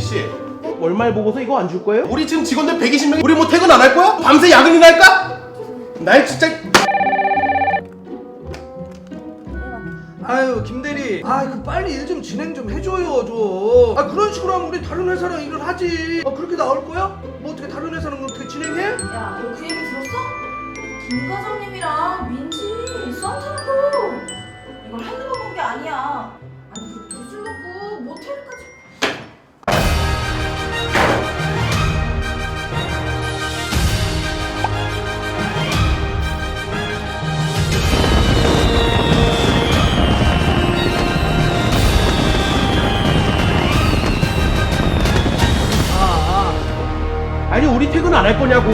씨 월말 보고서 이거 안 줄 거예요? 우리 지금 직원들 120명 우리 뭐 퇴근 안 할 거야? 밤새 야근이나 할까? 날 진짜 아유 김대리 아 그 빨리 일 좀 진행 좀 해줘요 좀아 그런 식으로 하면 우리 다른 회사랑 일을 하지 아 그렇게 나올 거야? 뭐 어떻게 다른 회사랑 어떻게 진행해? 야, 너 그 얘기 들었어? 김 과장님이랑 민지 썸 타는 거 이걸 한두 번 본 게 아니야. 아니 우리 퇴근 안 할 거냐고.